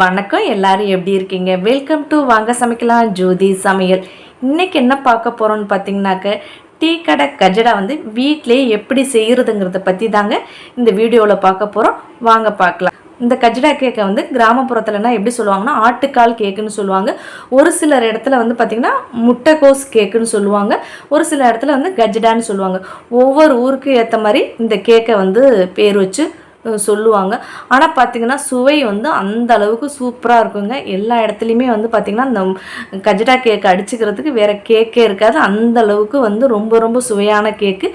வணக்கம் எல்லாரும் எப்படி இருக்கீங்க? வெல்கம் டு வாங்க சமைக்கலாம் ஜோதி சமையல். இன்னைக்கு என்ன பார்க்க போகிறோம்னு பார்த்தீங்கன்னாக்க டீ கடை கஜடா வந்து வீட்டிலே எப்படி செய்கிறதுங்கிறத பற்றி தாங்க இந்த வீடியோவில் பார்க்க போகிறோம் வாங்க பார்க்கலாம். இந்த கஜடா கேக்கை வந்து கிராமப்புறத்துலனா எப்படி சொல்லுவாங்கன்னா ஆட்டுக்கால் கேக்குன்னு சொல்லுவாங்க. ஒரு சிலர் இடத்துல வந்து பார்த்திங்கன்னா முட்டைக்கோஸ் கேக்குன்னு சொல்லுவாங்க. ஒரு சில இடத்துல வந்து கஜடான்னு சொல்லுவாங்க. ஒவ்வொரு ஊருக்கு ஏற்ற மாதிரி இந்த கேக்கை வந்து பேர் வச்சு சொல்லுவாங்க. ஆனால் பார்த்திங்கன்னா சுவை வந்து அந்த அளவுக்கு சூப்பராக இருக்குங்க. எல்லா இடத்துலையுமே வந்து பார்த்திங்கன்னா இந்த கஜடா கேக் அடிச்சுக்கிறதுக்கு வேறு கேக்கே இருக்காது. அந்த அளவுக்கு வந்து ரொம்ப ரொம்ப சுவையான கேக்கு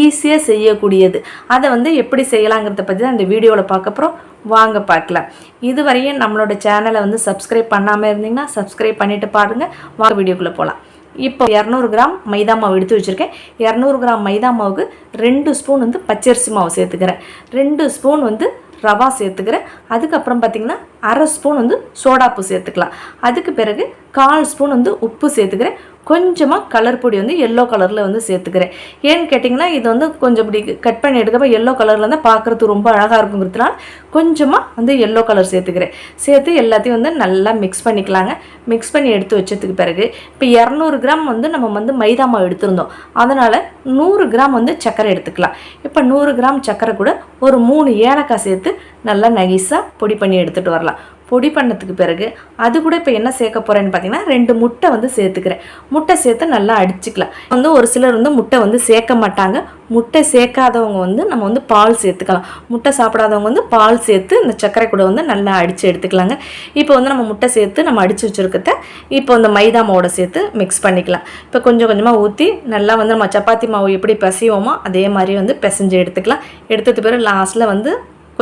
ஈஸியாக செய்யக்கூடியது. அதை வந்து எப்படி செய்யலாங்கிறத பற்றி தான் இந்த வீடியோவில் பார்க்க அப்புறம் வாங்க பார்க்கலாம். இதுவரையும் நம்மளோட சேனலை வந்து சப்ஸ்கிரைப் பண்ணாமல் இருந்தீங்கன்னா சப்ஸ்கிரைப் பண்ணிவிட்டு பாருங்கள் வாங்க வீடியோக்குள்ளே போகலாம் இப்போ இரநூறு கிராம் மைதா மாவு எடுத்து வச்சுருக்கேன். இரநூறு கிராம் மைதா மாவுக்கு ரெண்டு ஸ்பூன் வந்து பச்சரிசி மாவு சேர்த்துக்கிறேன். ரெண்டு ஸ்பூன் வந்து ரவா சேர்த்துக்கிறேன். அதுக்கப்புறம் பார்த்திங்கன்னா அரை ஸ்பூன் வந்து சோடாப்பு சேர்த்துக்கலாம். அதுக்கு பிறகு கால் ஸ்பூன் வந்து உப்பு சேர்த்துக்கிறேன். கொஞ்சமாக கலர் பொடி வந்து எல்லோ கலரில் வந்து சேர்த்துக்கிறேன். ஏன்னு கேட்டிங்கன்னா இது வந்து கொஞ்சம் இப்படி கட் பண்ணி எடுக்கப்போ எல்லோ கலரில் இருந்தால் பார்க்குறது ரொம்ப அழகாக இருக்குங்கிறதுனால கொஞ்சமாக வந்து எல்லோ கலர் சேர்த்துக்கிறேன். சேர்த்து எல்லாத்தையும் வந்து நல்லா மிக்ஸ் பண்ணிக்கலாங்க. மிக்ஸ் பண்ணி எடுத்து வச்சதுக்கு பிறகு இப்போ இரநூறு கிராம் வந்து நம்ம வந்து மைதா மாவு எடுத்திருந்தோம். அதனால் நூறு கிராம் வந்து சர்க்கரை எடுத்துக்கலாம். இப்போ நூறு கிராம் சர்க்கரை கூட ஒரு மூணு ஏலக்காய் சேர்த்து நல்லா நைஸாக பொடி பண்ணி எடுத்துகிட்டு வரலாம். பொடி பண்ணதுக்கு பிறகு அது கூட இப்போ என்ன சேர்க்க போகிறேன்னு பார்த்தீங்கன்னா ரெண்டு முட்டை வந்து சேர்த்துக்கிறேன். முட்டை சேர்த்து நல்லா அடிச்சுக்கலாம். வந்து ஒரு சிலர் வந்து முட்டை வந்து சேர்க்க மாட்டாங்க. முட்டை சேர்க்காதவங்க வந்து நம்ம வந்து பால் சேர்த்துக்கலாம். முட்டை சாப்பிடாதவங்க வந்து பால் சேர்த்து இந்த சர்க்கரை கூட வந்து நல்லா அடித்து எடுத்துக்கலாங்க. இப்போ வந்து நம்ம முட்டை சேர்த்து நம்ம அடித்து வச்சுருக்கத இப்போ இந்த மைதா மாவோட சேர்த்து மிக்ஸ் பண்ணிக்கலாம். இப்போ கொஞ்சம் கொஞ்சமாக ஊற்றி நல்லா வந்து நம்ம சப்பாத்தி மாவு எப்படி பிசைவோமோ அதே மாதிரி வந்து பிசைஞ்சு எடுத்துக்கலாம். எடுத்தது பிறகு லாஸ்ட்டில் வந்து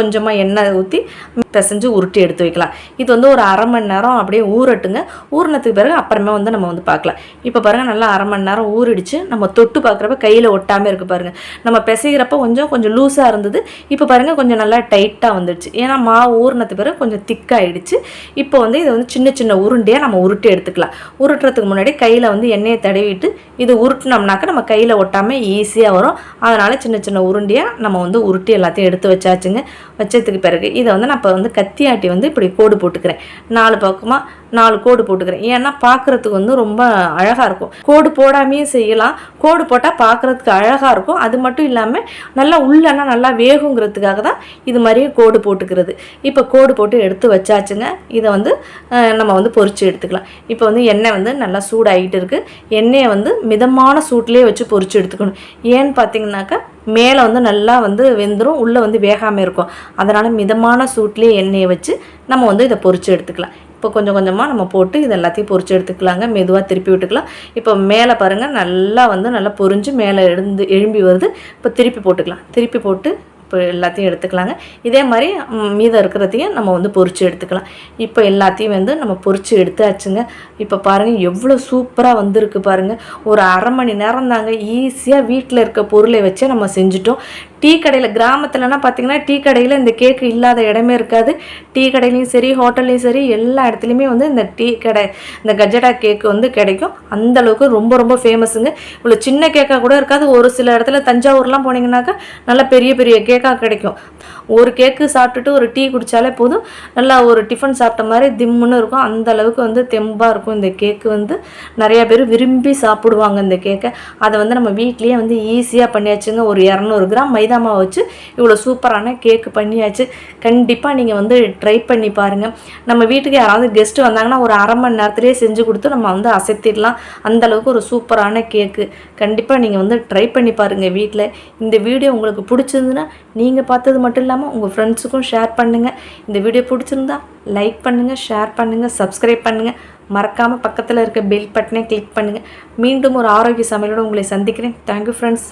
கொஞ்சமாக எண்ணெய் ஊற்றி பிசைஞ்சு உருட்டி எடுத்து வைக்கலாம். இது வந்து ஒரு அரை மணி நேரம் அப்படியே ஊறட்டுங்க. ஊறினதுக்கு பிறகு அப்புறமே வந்து நம்ம வந்து பார்க்கலாம். இப்போ பாருங்கள் நல்லா அரை மணி நேரம் ஊறிடுச்சு. நம்ம தொட்டு பார்க்குறப்ப கையில் ஒட்டாமல் இருக்குது பாருங்கள் நம்ம பிசைகிறப்ப கொஞ்சம் கொஞ்சம் லூஸாக இருந்தது. இப்போ பாருங்கள் கொஞ்சம் நல்லா டைட்டாக வந்துடுச்சு. ஏன்னா மாவு ஊறினத்துக்கு பிறகு கொஞ்சம் திக்காகிடுச்சு இப்போ வந்து இதை வந்து சின்ன சின்ன உருண்டையாக நம்ம உருட்டி எடுத்துக்கலாம். உருட்டுறதுக்கு முன்னாடி கையில் வந்து எண்ணெயை தடவிட்டு இது உருட்டினோம்னாக்க நம்ம கையில் ஒட்டாமல் ஈஸியாக வரும். அதனால் சின்ன சின்ன உருண்டையாக நம்ம வந்து உருட்டி எல்லாத்தையும் எடுத்து வச்சாச்சுங்க. வச்சதுக்கு பிறகு இதை வந்து நான் இப்போ வந்து கத்தியாட்டி வந்து இப்படி கோடு போட்டுக்கிறேன். நாலு பக்கமாக நாலு கோடு போட்டுக்கிறேன். ஏன்னா பார்க்குறதுக்கு வந்து ரொம்ப அழகாக இருக்கும். கோடு போடாமையே செய்யலாம். கோடு போட்டால் பார்க்குறதுக்கு அழகாக இருக்கும். அது மட்டும் இல்லாமல் நல்லா உள்ளனா நல்லா வேகுங்கிறதுக்காக தான் இது மாதிரியே கோடு போட்டுக்கிறது. இப்போ கோடு போட்டு எடுத்து வச்சாச்சுங்க. இதை வந்து நம்ம வந்து பொறிச்சு எடுத்துக்கலாம். இப்போ வந்து எண்ணெய் வந்து நல்லா சூடாகிட்டு இருக்குது எண்ணெயை வந்து மிதமான சூட்லேயே வச்சு பொறிச்சு எடுத்துக்கணும். ஏன்னு பார்த்தீங்கன்னாக்கா மேலே வந்து நல்லா வந்து வெந்துடும் உள்ளே வந்து வேகாமல் இருக்கும். அதனால் மிதமான சூட்லேயே எண்ணெயை வச்சு நம்ம வந்து இதை பொறிச்சு எடுத்துக்கலாம். இப்போ கொஞ்சம் கொஞ்சமாக நம்ம போட்டு இது எல்லாத்தையும் பொரிச்சு எடுத்துக்கலாங்க. மெதுவாக திருப்பி விட்டுக்கலாம். இப்போ மேலே பாருங்கள் நல்லா வந்து நல்லா பொரிஞ்சு மேலே எழுந்து எழும்பி வருது. இப்போ திருப்பி போட்டுக்கலாம். திருப்பி போட்டு இப்போ எல்லாத்தையும் எடுத்துக்கலாங்க. இதே மாதிரி மீதம் இருக்கிறதையும் நம்ம வந்து பொறிச்சு எடுத்துக்கலாம். இப்போ எல்லாத்தையும் வந்து நம்ம பொறிச்சு எடுத்தாச்சுங்க. இப்போ பாருங்கள் எவ்வளோ சூப்பராக வந்திருக்கு பாருங்கள் ஒரு அரை மணி நேரம் தாங்க ஈஸியாக வீட்டில் இருக்க பொருளை வச்சே நம்ம செஞ்சுட்டோம். டீ கடையில் கிராமத்துலனா பார்த்தீங்கன்னா டீ கடையில் இந்த கேக்கு இல்லாத இடமே இருக்காது. டீ கடையிலையும் சரி ஹோட்டல்லையும் சரி எல்லா இடத்துலையுமே வந்து இந்த டீ கடை இந்த கஜடா கேக்கு வந்து கிடைக்கும். அந்தளவுக்கு ரொம்ப ரொம்ப ஃபேமஸுங்க இவ்வளோ சின்ன கேக்காக கூட இருக்காது. ஒரு சில இடத்துல தஞ்சாவூர்லாம் போனீங்கன்னாக்கா நல்லா பெரிய பெரிய கேக் கேக்காக கிடைக்கும். ஒரு கேக்கு சாப்பிட்டுட்டு ஒரு டீ குடித்தாலே போதும். நல்லா ஒரு டிஃபன் சாப்பிட்ட மாதிரி திம்முன்னு இருக்கும். அந்த அளவுக்கு வந்து தெம்பாக இருக்கும் இந்த கேக்கு வந்து. நிறையா பேர் விரும்பி சாப்பிடுவாங்க இந்த கேக்கை அதை வந்து நம்ம வீட்லேயே வந்து ஈஸியாக பண்ணியாச்சுங்க. ஒரு இரநூறு கிராம் மைதா மாவு வச்சு இவ்வளோ சூப்பரான கேக்கு பண்ணியாச்சு. கண்டிப்பாக நீங்கள் வந்து ட்ரை பண்ணி பாருங்கள் நம்ம வீட்டுக்கு யாராவது கெஸ்ட்டு வந்தாங்கன்னா ஒரு அரை மணி நேரத்துலேயே செஞ்சு கொடுத்து நம்ம வந்து அசைத்திடலாம். அந்தளவுக்கு ஒரு சூப்பரான கேக்கு கண்டிப்பாக நீங்கள் வந்து ட்ரை பண்ணி பாருங்கள் வீட்டில் இந்த வீடியோ உங்களுக்கு பிடிச்சிருந்துன்னா நீங்கள் பார்த்தது மட்டும் இல்லாமல் உங்கள் ஃப்ரெண்ட்ஸுக்கும் ஷேர் பண்ணுங்கள் இந்த வீடியோ பிடிச்சிருந்தா லைக் பண்ணுங்கள் ஷேர் பண்ணுங்கள் சப்ஸ்கிரைப் பண்ணுங்கள் மறக்காமல் பக்கத்தில் இருக்க பெல் பட்டனை கிளிக் பண்ணுங்கள் மீண்டும் ஒரு ஆரோக்கிய சமையலோடு உங்களை சந்திக்கிறேன். Thank you friends